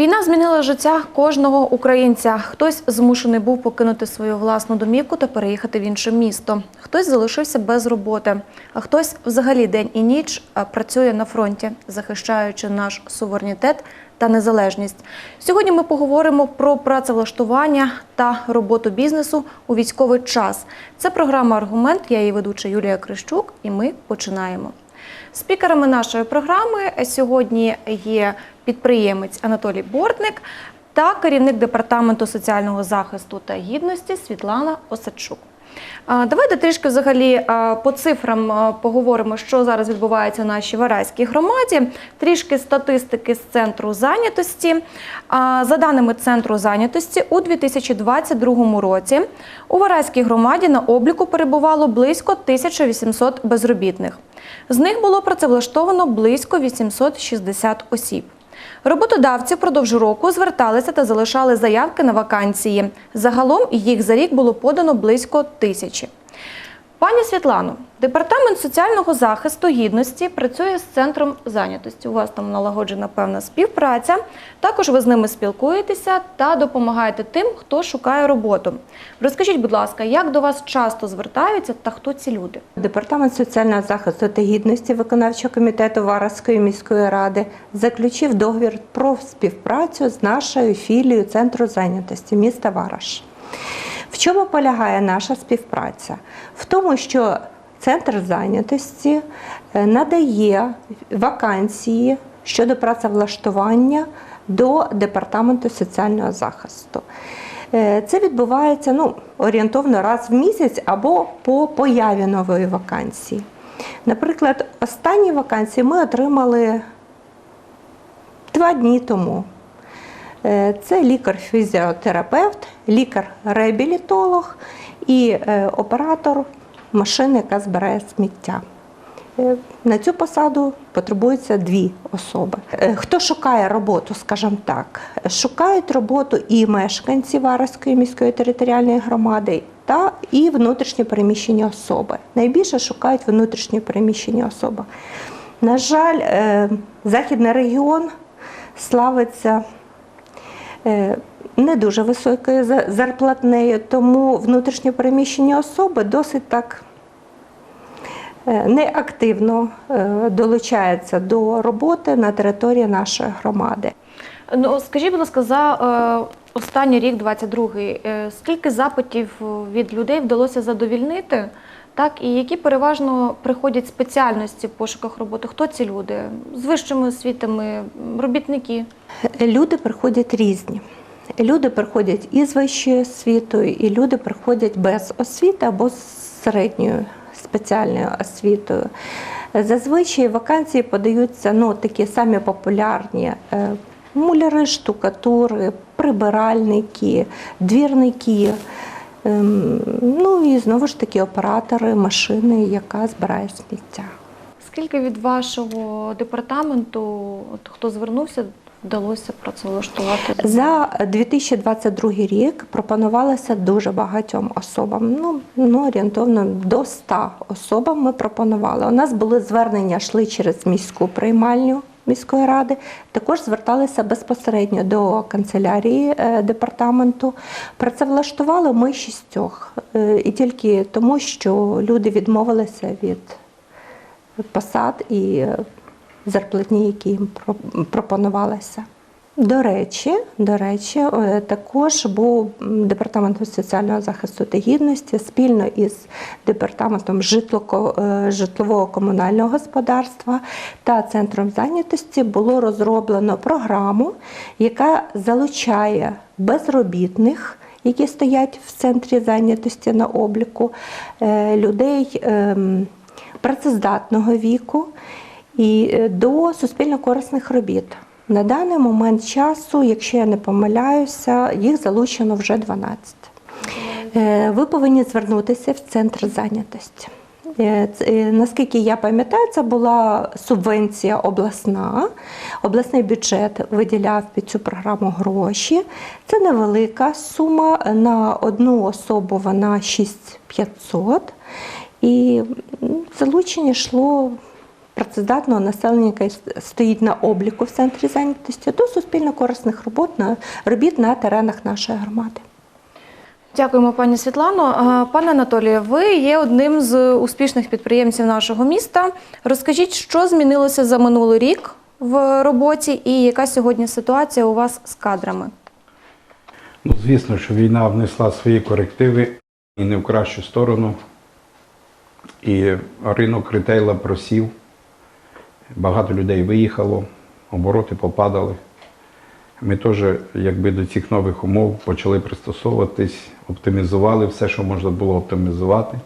Війна змінила життя кожного українця. Хтось змушений був покинути свою власну домівку та переїхати в інше місто. Хтось залишився без роботи, а хтось взагалі день і ніч працює на фронті, захищаючи наш суверенітет та незалежність. Сьогодні ми поговоримо про працевлаштування та роботу бізнесу у військовий час. Це програма Аргумент. Я її ведуча Юлія Крищук, і ми починаємо. Спікерами нашої програми сьогодні є підприємець Анатолій Бортник та керівник департаменту соціального захисту та гідності Світлана Осадчук. Давайте трішки взагалі по цифрам поговоримо, що зараз відбувається в нашій Вараській громаді. Трішки статистики з центру зайнятості. За даними центру зайнятості, у 2022 році у Вараській громаді на обліку перебувало близько 1800 безробітних. З них було працевлаштовано близько 860 осіб. Роботодавці впродовж року зверталися та залишали заявки на вакансії. Загалом їх за рік було подано близько тисячі. Пані Світлано, департамент соціального захисту гідності працює з центром зайнятості. У вас там налагоджена певна співпраця. Також ви з ними спілкуєтеся та допомагаєте тим, хто шукає роботу. Розкажіть, будь ласка, як до вас часто звертаються та хто ці люди? Департамент соціального захисту та гідності виконавчого комітету Вараської міської ради заключив договір про співпрацю з нашою філією Центру зайнятості міста Вараш. В чому полягає наша співпраця? В тому, що центр зайнятості е, надає вакансії щодо працевлаштування до департаменту соціального захисту. Е, Це відбувається ну, орієнтовно раз в місяць або по появі нової вакансії. Наприклад, останні вакансії ми отримали два дні тому. Е, Це лікар-фізіотерапевт, лікар-реабілітолог і оператор машини, яка збирає сміття. Е, На цю посаду потребуються дві особи. Е, Хто шукає роботу, скажімо так, шукають роботу і мешканці Вараської міської територіальної громади, та і внутрішньо переміщені особи. Найбільше шукають внутрішньо переміщені особи. На жаль, е, західний регіон славиться не дуже високою за- зарплатнею, тому внутрішньо переміщені особи досить так е, неактивно е, долучаються до роботи на території нашої громади. Ну скажіть, будь ласка, за е, останній рік, 22-й, е, скільки запитів від людей вдалося задовільнити? Так, і які переважно приходять спеціальності в пошуках роботи? Хто ці люди? З вищими освітами, робітники? Люди приходять різні. Люди приходять і з вищою освітою, і люди приходять без освіти або з середньою спеціальною освітою. Зазвичай вакансії подаються ну, такі самі популярні. е, Муляри, штукатури, прибиральники, двірники, ем, ну і знову ж таки оператори машини, яка збирає сміття. Скільки від вашого департаменту, от, хто звернувся, вдалося працевлаштувати? За 2022 рік пропонувалося дуже багатьом особам. Ну, ну орієнтовно до 100 особам ми пропонували. У нас були звернення, йшли через міську приймальню міської ради. Також зверталися безпосередньо до канцелярії е, департаменту. Працевлаштували ми шістьох. Е, І тільки тому, що люди відмовилися від посад і зарплатні, які їм про- пропонувалися. До речі, до речі, е, також був м, департаментом соціального захисту та гідності спільно із департаментом е, житлового комунального господарства та центром зайнятості було розроблено програму, яка залучає безробітних, які стоять в центрі зайнятості на обліку, е, людей ем, працездатного віку і е, до суспільно-корисних робіт. На даний момент часу, якщо я не помиляюся, їх залучено вже 12. Е, Ви повинні звернутися в центр зайнятості. Е, Наскільки я пам'ятаю, це була субвенція обласна. Обласний бюджет виділяв під цю програму гроші. Це невелика сума. На одну особу вона 6500. І залучення йшло працездатного населення, яке стоїть на обліку в центрі зайнятості, до суспільно-корисних робот на робіт на теренах нашої громади. Дякуємо, пані Світлано. Пане Анатолію, ви є одним з успішних підприємців нашого міста. Розкажіть, що змінилося за минулий рік в роботі і яка сьогодні ситуація у вас з кадрами? Ну, звісно, що війна внесла свої корективи і не в кращу сторону. І ринок ретейла просів. Багато людей виїхало, обороти попадали. Ми теж, якби до цих нових умов почали пристосовуватись, оптимізували все, що можна було оптимізувати.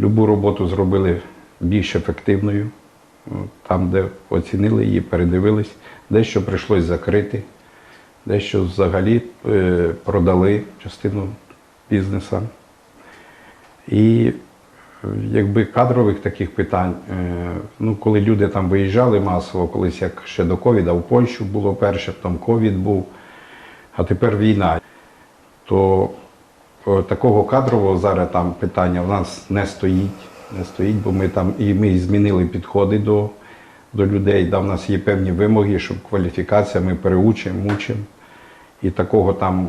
Любу роботу зробили більш ефективною, там, де оцінили її, передивились, дещо прийшлось закрити, дещо взагалі е, продали частину бізнесу. І якби кадрових таких питань, е, ну коли люди там виїжджали масово, колись як ще до ковіда в Польщу було перше, потім ковід був, а тепер війна, то е, такого кадрового зараз там питання в нас не стоїть. Не стоїть, бо ми там і ми змінили підходи до, до людей. Да, в нас є певні вимоги, щоб кваліфікація, ми переучимо, мучимо. І такого там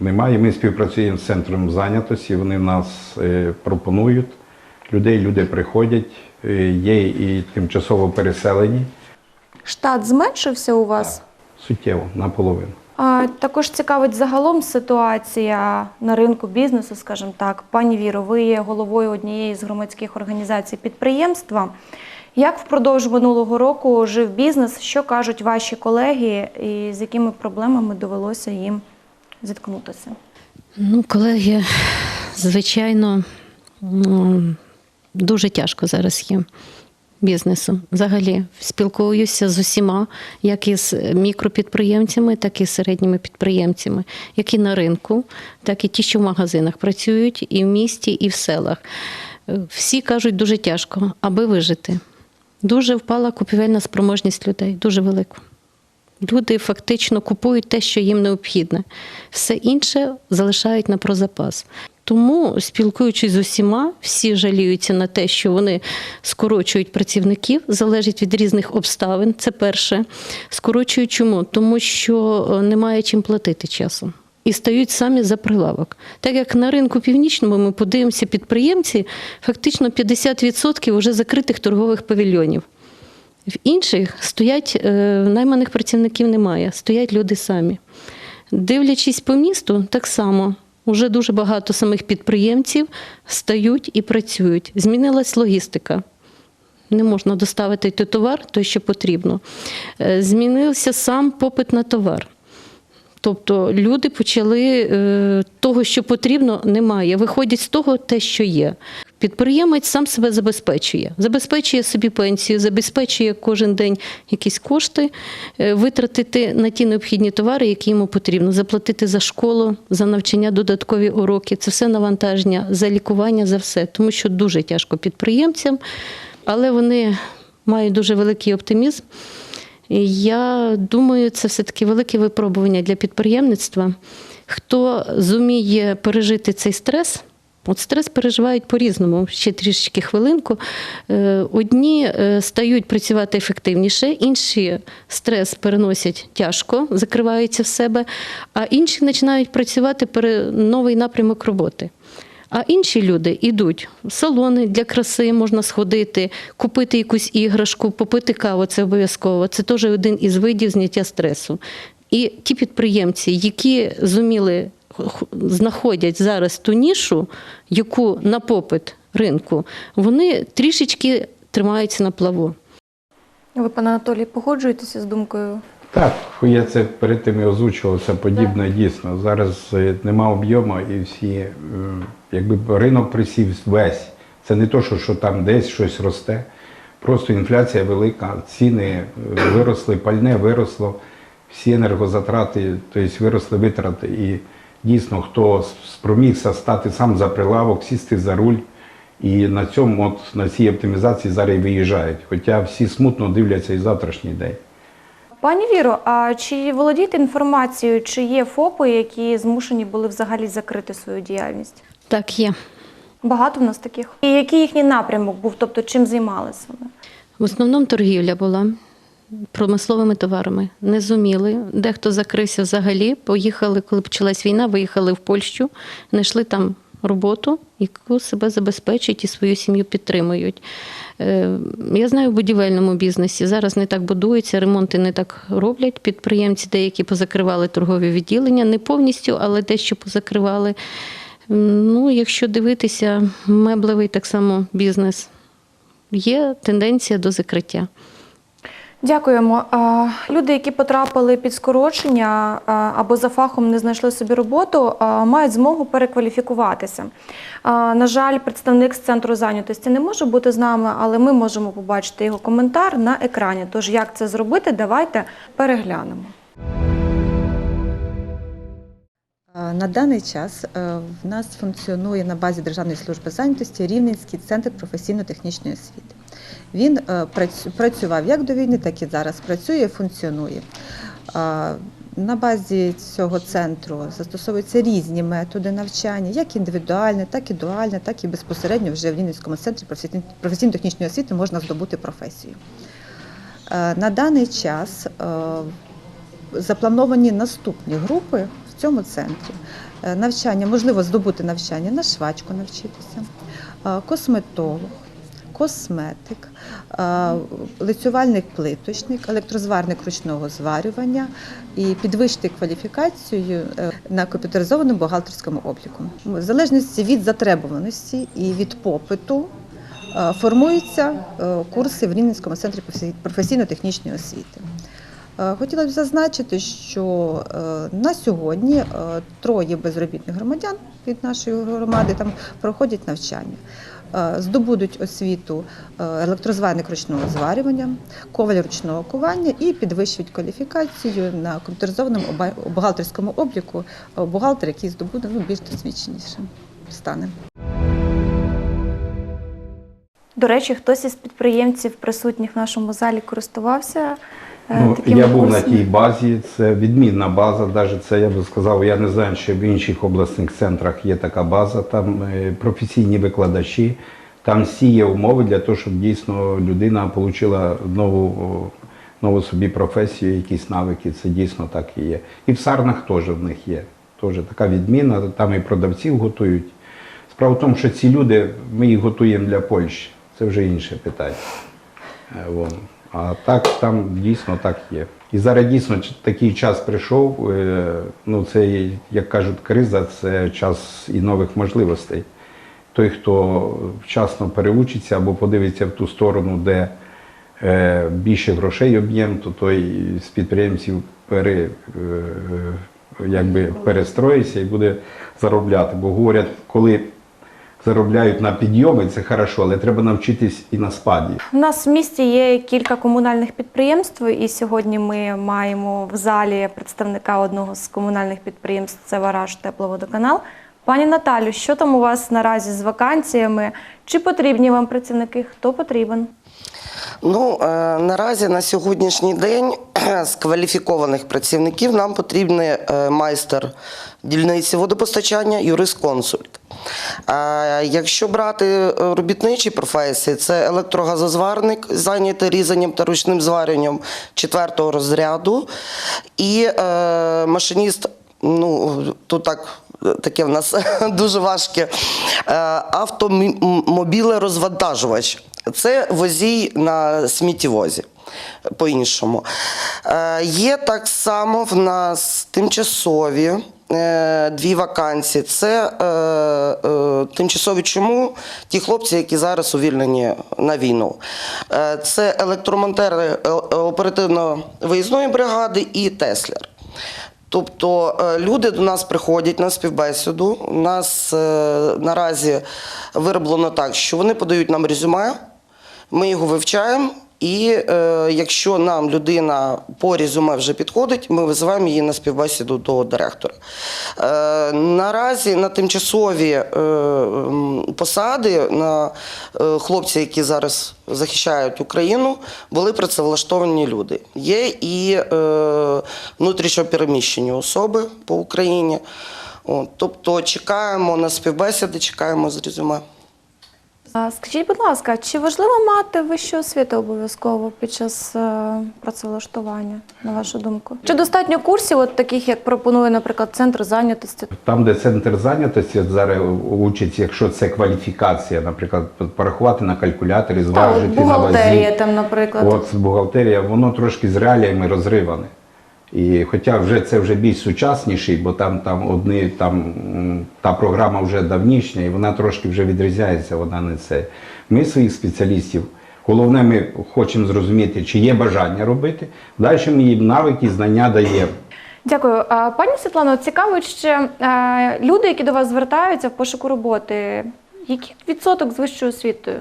немає. Ми співпрацюємо з центром зайнятості, вони нас е, пропонують людей, люди приходять, е, є і тимчасово переселені Штат зменшився у вас? суттєво наполовину. А, також цікавить загалом ситуація на ринку бізнесу, скажімо так. Пані Віро, ви є головою однієї з громадських організацій підприємства. Як впродовж минулого року жив бізнес? Що кажуть ваші колеги, і з якими проблемами довелося їм зіткнутися? Ну, колеги, звичайно, дуже тяжко зараз є бізнесу. Взагалі спілкуюся з усіма, як із мікропідприємцями, так і з середніми підприємцями, які на ринку, так і ті, що в магазинах працюють, і в місті, і в селах. Всі кажуть дуже тяжко, аби вижити. Дуже впала купівельна спроможність людей, дуже велика. Люди фактично купують те, що їм необхідне. Все інше залишають на прозапас. Тому, спілкуючись з усіма, всі жаліються на те, що вони скорочують працівників, залежить від різних обставин. Це перше. Скорочують чому? Тому що е, немає чим платити часом. І стають самі за прилавок. Так як на ринку північному ми подивимося, підприємці фактично 50% вже закритих торгових павільйонів. В інших стоять е, найманих працівників немає, стоять люди самі. Дивлячись по місту, так само уже дуже багато самих підприємців стають і працюють. Змінилась логістика. Не можна доставити той товар, той, що потрібно. Е, Змінився сам попит на товар. Тобто люди почали е, того, що потрібно, немає. Виходять з того, те, що є. Підприємець сам себе забезпечує, забезпечує собі пенсію, забезпечує кожен день якісь кошти, е, витратити на ті необхідні товари, які йому потрібно, заплатити за школу, за навчання, додаткові уроки. Це все навантаження, за лікування, за все. Тому що дуже тяжко підприємцям, але вони мають дуже великий оптимізм. Я думаю, це все-таки велике випробування для підприємництва. Хто зуміє пережити цей стрес, от стрес переживають по-різному. Ще трішечки хвилинку. Е, Одні е, стають працювати ефективніше, інші стрес переносять тяжко, закриваються в себе, а інші починають працювати новий напрямок роботи. А інші люди йдуть в салони для краси, можна сходити, купити якусь іграшку, попити каву, це обов'язково. Це теж один із видів зняття стресу. І ті підприємці, які зуміли знаходять зараз ту нішу, яку на попит ринку, вони трішечки тримаються на плаву. Ви, пане Анатолій, погоджуєтеся з думкою? Так, я це перед тим і озвучував, це подібне дійсно. Зараз е, нема об'єму і всі, е, якби ринок присів весь. Це не то, що, що там десь щось росте. Просто інфляція велика, ціни е, виросли, пальне виросло, всі енергозатрати, тобто виросли витрати. І дійсно, хто спромігся стати сам за прилавок, сісти за руль. І на цьому, от на цій оптимізації зараз і виїжджають. Хоча всі смутно дивляться і завтрашній день. Пані Віро, а чи володієте інформацією, чи є ФОПи, які змушені були взагалі закрити свою діяльність? Так, є. Багато в нас таких. І який їхній напрямок був, тобто чим займалися вони? В основному торгівля була промисловими товарами. Не зуміли. Дехто закрився взагалі. Поїхали, коли почалась війна, виїхали в Польщу, знайшли там роботу, яку себе забезпечують і свою сім'ю підтримують. Е, Я знаю в будівельному бізнесі. Зараз не так будуються, ремонти не так роблять. Підприємці деякі позакривали торгові відділення, не повністю, але дещо позакривали. Ну, якщо дивитися, меблевий так само бізнес. Є тенденція до закриття. Дякуємо. Люди, які потрапили під скорочення або за фахом не знайшли собі роботу, мають змогу перекваліфікуватися. На жаль, представник з центру зайнятості не може бути з нами, але ми можемо побачити його коментар на екрані. Тож, як це зробити, давайте переглянемо. На даний час е, в нас функціонує на базі Державної служби зайнятості Рівненський центр професійно-технічної освіти. Він е, працю- працював як до війни, так і зараз працює, функціонує. Е, На базі цього центру застосовуються різні методи навчання, як індивідуальне, так і дуальне, так і безпосередньо вже в Рівненському центрі професійно- професійно-технічної освіти можна здобути професію. Е, На даний час заплановані наступні групи в цьому центрі. Навчання, можливо, здобути навчання на швачку навчитися, косметолог, косметик, лицювальник плиточник, електрозварник ручного зварювання і підвищити кваліфікацію е, на комп'ютеризованому бухгалтерському обліку. В залежності від затребуваності і від попиту е, формуються е, курси в Рівненському центрі професійно-технічної освіти. Хотіла б зазначити, що на сьогодні троє безробітних громадян від нашої громади там проходять навчання. Е, Здобудуть освіту е, електрозварник ручного зварювання, коваль ручного кування і підвищують кваліфікацію на комп'ютеризованому бухгалтерському обліку е, бухгалтер, який здобуде ну, більш досвідченішим стане. До речі, хтось із підприємців, присутніх в нашому залі, користувався. Е, Ну, я був на тій базі, це відмінна база, навіть це я би сказав, я не знаю, що в інших обласних центрах є така база, там е, професійні викладачі, там всі є умови для того, щоб дійсно людина отримала нову, нову собі професію, якісь навики, це дійсно так і є. І в сарнах теж в них є. Теж така відміна, там і продавців готують. Справа в тому, що ці люди, ми їх готуємо для Польщі, це вже інше питання. Е, вон. А так там дійсно так є. І зараз дійсно такий час прийшов. е, Ну, це, як кажуть, криза це час і нових можливостей. Той, хто вчасно переучиться або подивиться в ту сторону, де е, більше грошей об'єм, то той з підприємців пере, е, якби перестроїться і буде заробляти. Бо говорять, коли заробляють на підйоми, це хорошо, але треба навчитись і на спаді. У нас в місті є кілька комунальних підприємств, і сьогодні ми маємо в залі представника одного з комунальних підприємств це Вараж Тепловодоканал. Пані Наталю, що там у вас наразі з вакансіями? Чи потрібні вам працівники? Хто потрібен? Ну е, наразі на сьогоднішній день з кваліфікованих працівників нам потрібний е, майстер дільниці водопостачання, юрист-консульт. Якщо брати е, робітничі професії, це електрогазозварник, зайнятий різанням та ручним зварюванням четвертого розряду, і е, машиніст. Ну тут так таке в нас дуже важке е, автомобілерозвантажувач. Це возій на сміттєвозі. По-іншому. Є так само в нас тимчасові дві вакансії. Це е, е, тимчасові чому? Ті хлопці, які зараз увільнені на війну. Е, Це електромонтери е, оперативно-виїзної бригади і Теслер. Тобто е, люди до нас приходять на співбесіду. У нас е, наразі вироблено так, що вони подають нам резюме, ми його вивчаємо. І е, якщо нам людина по резюме вже підходить, ми визиваємо її на співбесіду до директора. Е, наразі на тимчасові е, посади на е, хлопці, які зараз захищають Україну, були працевлаштовані люди. Є і е, внутрішньопереміщені особи по Україні. От, тобто чекаємо на співбесіди, чекаємо з резюме. Скажіть, будь ласка, чи важливо мати вищу освіту обов'язково під час е, працевлаштування, на вашу думку? Чи достатньо курсів, от таких, як пропонує, наприклад, центр зайнятості? Там, де центр зайнятості зараз учиться, якщо це кваліфікація, наприклад, порахувати на калькуляторі, Та, от зважити на бухгалтерія вазі. там, наприклад. От бухгалтерія, воно трошки з реаліями розриване. І хоча вже це вже більш сучасніший, бо там, там одні там та програма вже давнішня, і вона трошки вже відрізняється, вона не це. Ми своїх спеціалістів. Головне, ми хочемо зрозуміти, чи є бажання робити. Далі ми їм навики, знання даємо. Дякую. Пані Світлано, цікаво ще е, люди, які до вас звертаються в пошуку роботи, який відсоток з вищою освітою?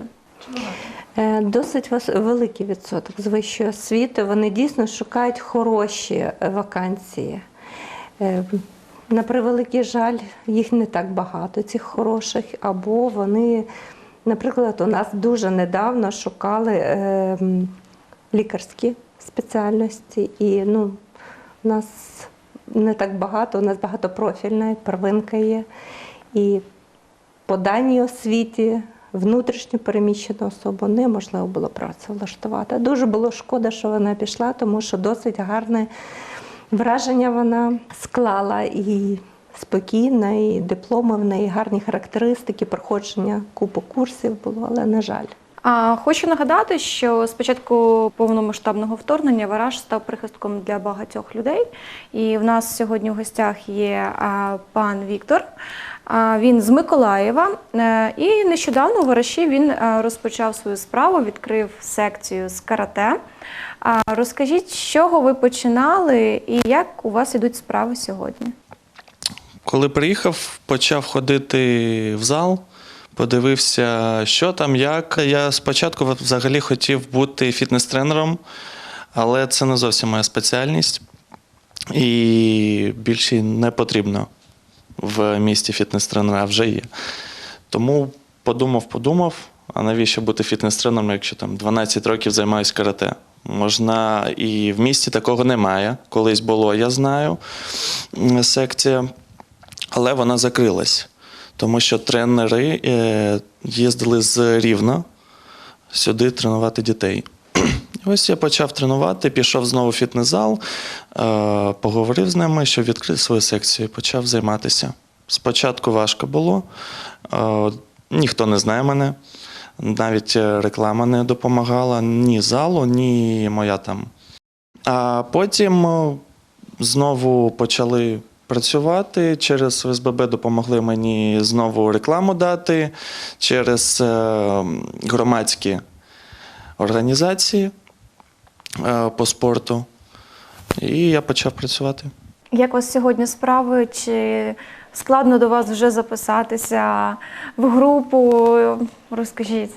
Е, Досить великий відсоток з вищої освіти. Вони дійсно шукають хороші е, вакансії. Е, На превеликий жаль, їх не так багато, цих хороших, або вони, наприклад, у нас дуже недавно шукали е, лікарські спеціальності, і ну, у нас не так багато, у нас багатопрофільна первинка є. І по даній освіті внутрішньо переміщену особу неможливо було працевлаштувати. Дуже було шкода, що вона пішла, тому що досить гарне враження вона склала і спокійна, і дипломи в неї, гарні характеристики, проходження купу курсів було, але на жаль. А хочу нагадати, що з початку повномасштабного вторгнення Вараж став прихистком для багатьох людей. І в нас сьогодні в гостях є пан Віктор. Він з Миколаєва. Е, І нещодавно у Вараші він е, розпочав свою справу, відкрив секцію з карате. Розкажіть, з чого ви починали і як у вас ідуть справи сьогодні? Коли приїхав, почав ходити в зал, подивився, що там, як. Я спочатку взагалі хотів бути фітнес-тренером, але це не зовсім моя спеціальність. І більше не потрібно в місті фітнес-тренера, вже є. Тому подумав, подумав, а навіщо бути фітнес-тренером, якщо там 12 років займаюся карате? Можна і в місті такого немає. Колись було, я знаю, секція але вона закрилась, тому що тренери е, їздили з Рівна сюди тренувати дітей. Ось я почав тренувати, пішов знову в фітнес-зал, е, поговорив з ними, що відкрив свою секцію, почав займатися. Спочатку важко було, е, ніхто не знає мене, навіть е, реклама не допомагала ні залу, ні моя там. А потім знову почали працювати. Через СББ допомогли мені знову рекламу дати через громадські організації по спорту. І я почав працювати. Як у вас сьогодні справи? Чи складно до вас вже записатися в групу? Розкажіть.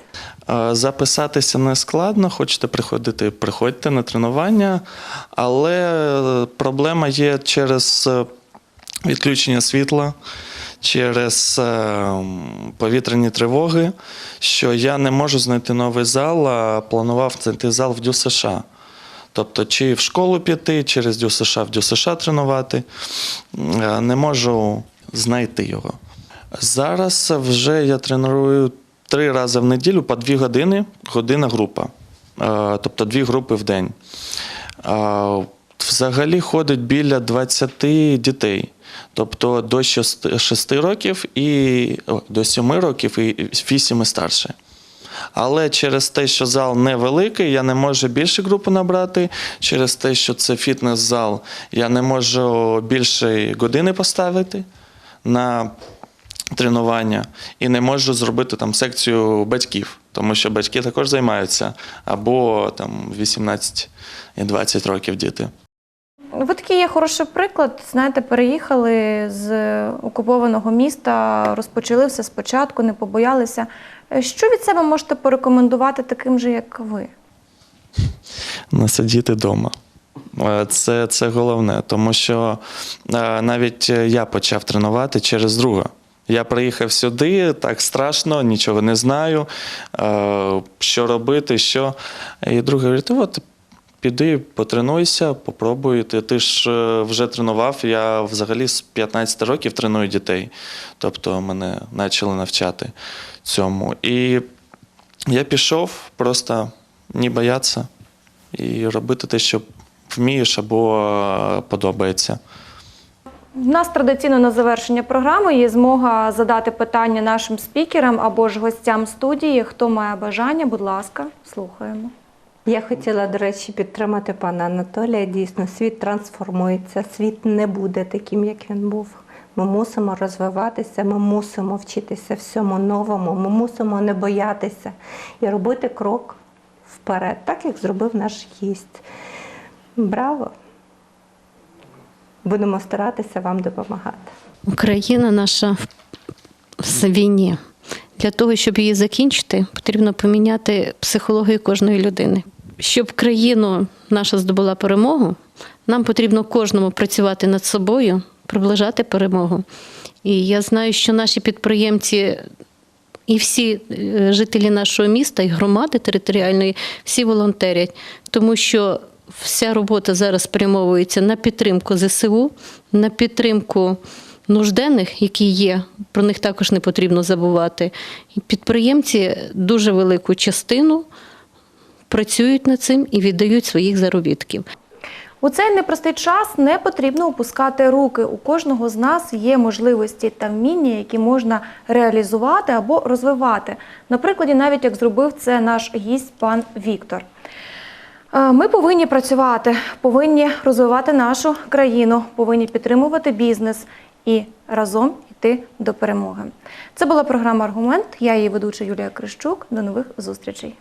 Е, Записатися не складно, хочете приходити, приходьте на тренування, але е, проблема є через е, відключення світла, через е, повітряні тривоги, що я не можу знайти новий зал, а планував знайти зал в Дю США. Тобто, чи в школу піти, через Дю США в Дю США тренувати. Е, Не можу знайти його. Зараз вже я треную три рази в неділю по дві години, година група. Е, Тобто дві групи в день. Е, Взагалі ходить біля 20 дітей. Тобто до 6 років і о, до 7 років і 8 і старше. Але через те, що зал невеликий, я не можу більше групи набрати. Через те, що це фітнес-зал, я не можу більше години поставити на тренування і не можу зробити там секцію батьків, тому що батьки також займаються або там 18 і 20 років діти. Ви такий є хороший приклад. Знаєте, переїхали з окупованого міста, розпочали все спочатку, не побоялися. Е, Що від себе можете порекомендувати таким же, як ви? не сидіти вдома. Е, Це, це головне, тому що е, навіть я почав тренувати через друга. Я приїхав сюди, так страшно, нічого не знаю, що робити, що. І другий говорить, от піди, потренуйся, попробуй. Ти, ти ж вже тренував. Я взагалі з 15 років треную дітей. Тобто мене почали навчати цьому. І Я пішов просто не боятися і робити те, що вмієш або е, подобається. У нас традиційно на завершення програми є змога задати питання нашим спікерам або ж гостям студії. Хто має бажання, будь ласка, слухаємо. Я хотіла, до речі, підтримати пана Анатолія. Дійсно, світ трансформується, світ не буде таким, як він був. Ми мусимо розвиватися, ми мусимо вчитися всьому новому, ми мусимо не боятися і робити крок вперед, так як зробив наш гість. Браво! Будемо старатися вам допомагати. Україна наша в війні. Для того, щоб її закінчити, потрібно поміняти психологію кожної людини. Щоб країну наша здобула перемогу, нам потрібно кожному працювати над собою, приближати перемогу. І я знаю, що наші підприємці і всі е, жителі нашого міста і громади територіальної всі волонтерять, тому що вся робота зараз спрямовується на підтримку ЗСУ, на підтримку нужденних, які є. Про них також не потрібно забувати. І підприємці дуже велику частину працюють над цим і віддають своїх заробітків. У цей непростий час не потрібно опускати руки. У кожного з нас є можливості та вміння, які можна реалізувати або розвивати. На прикладі, навіть як зробив це наш гість пан Віктор. Е, Ми повинні працювати, повинні розвивати нашу країну, повинні підтримувати бізнес і разом йти до перемоги. Це була програма Аргумент. Я її ведуча Юлія Крищук. До нових зустрічей.